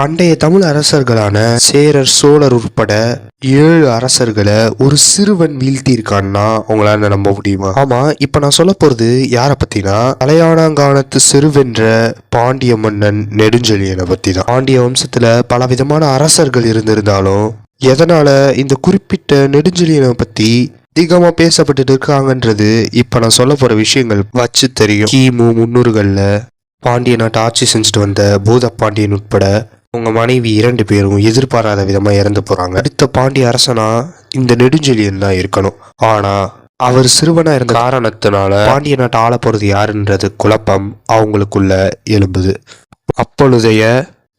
பண்டைய தமிழ் அரசர்களான சேரர் சோழர் உட்பட ஏழு அரசர்களை ஒரு சிறுவன் வீழ்த்தியிருக்கான்னா உங்களால நம்ப முடியுமா? ஆமா இப்ப நான் சொல்ல போறது யார பத்தினா தலையானாங்கானத்து சிறுவென்ற பாண்டிய மன்னன் நெடுஞ்செழியனை பத்தி தான் பாண்டிய வம்சத்துல பல விதமான அரசர்கள் இருந்திருந்தாலும் எதனால இந்த குறிப்பிட்ட நெடுஞ்செழியனை பத்தி அதிகமா பேசப்பட்டு இருக்காங்கன்றது இப்ப நான் சொல்ல போற விஷயங்கள் வச்சு தெரியும். கிமு முன்னூறுகள்ல பாண்டிய நாட்டை ஆட்சி செஞ்சுட்டு வந்த பூத பாண்டியன் உட்பட உங்க மனைவி இரண்டு பேரும் எதிர்பாராத விதமா இறந்து போறாங்க. அடுத்த பாண்டிய அரசனா இந்த நெடுஞ்செழியன் தான் இருக்கணும். ஆனா அவர் சிறுவனா இருந்த காரணத்தினால பாண்டிய நாட்டை ஆள போறது யாருன்றது குழப்பம் அவங்களுக்குள்ள எழும்புது. அப்பொழுதைய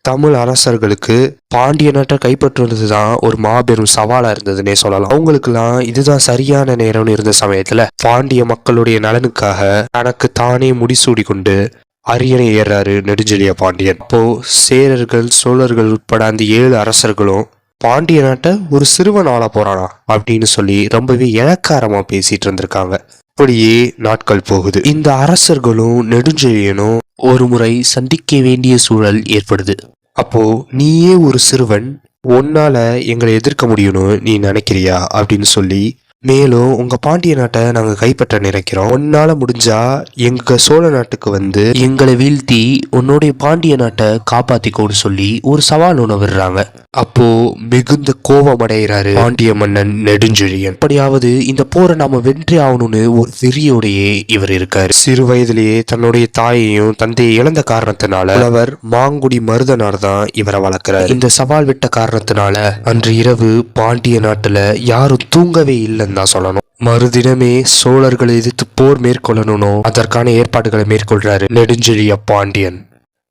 தமிழ் அரசர்களுக்கு பாண்டிய நாட்டை கைப்பற்றுவது தான் ஒரு மாபெரும் சவாலா இருந்ததுன்னே சொல்லலாம். அவங்களுக்குலாம் இதுதான் சரியான நேரம்னு இருந்த சமயத்துல பாண்டிய மக்களுடைய நலனுக்காக தனக்கு தானே முடிசூடி கொண்டு அரியணை ஏறாரு நெடுஞ்செழிய பாண்டியன். அப்போ சேரர்கள் சோழர்கள் உட்பட அந்த ஏழு அரசர்களும் பாண்டிய நாட்டை ஒரு சிறுவன் ஆள போறானா? அப்படின்னு சொல்லி ரொம்பவே இழக்காரமா பேசிட்டு இருந்திருக்காங்க. அப்படியே நாட்கள் போகுது. இந்த அரசர்களும் நெடுஞ்செழியனும் ஒரு முறை சந்திக்க வேண்டிய சூழல் ஏற்படுது. அப்போ நீயே ஒரு சிறுவன் உன்னால எங்களை எதிர்க்க முடியும்னு நீ நினைக்கிறியா? அப்படின்னு சொல்லி மேலும் உங்க பாண்டிய நாட்டை நாங்க கைப்பற்ற நினைக்கிறோம். உன்னால முடிஞ்சா எங்க சோழ நாட்டுக்கு வந்து எங்களை வீழ்த்தி உன்னுடைய பாண்டிய நாட்டை காப்பாத்திக்கோன்னு சொல்லி ஒரு சவால் ஒன்று விடுறாங்க. அப்போ மிகுந்த கோபம் அடைகிறாரு பாண்டிய மன்னன் நெடுஞ்செழியன். அப்படியாவது இந்த போரை நாம வென்றி ஆகணும்னு ஒரு வெறியோடையே இவர் இருக்காரு. சிறு வயதிலேயே தன்னுடைய தாயையும் தந்தையை இழந்த காரணத்தினால அவர் மாங்குடி மருதனார் தான் இவரை வளர்க்கிறார். இந்த சவால் விட்ட காரணத்தினால அன்று இரவு பாண்டிய நாட்டுல யாரும் தூங்கவே இல்லைன்னு தான் சொல்லணும். மறுதினமே சோழர்களை எதிர்த்து போர் மேற்கொள்ளணும் அதற்கான ஏற்பாடுகளை மேற்கொள்றாரு நெடுஞ்செழிய பாண்டியன்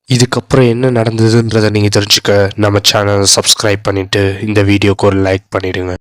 இதுக்கப்புறம் என்ன நடந்ததுன்றதை நீங்கள் தெரிஞ்சுக்க நம்ம சேனலை சப்ஸ்கிரைப் பண்ணிவிட்டு இந்த வீடியோக்கு ஒரு லைக் பண்ணிடுங்க.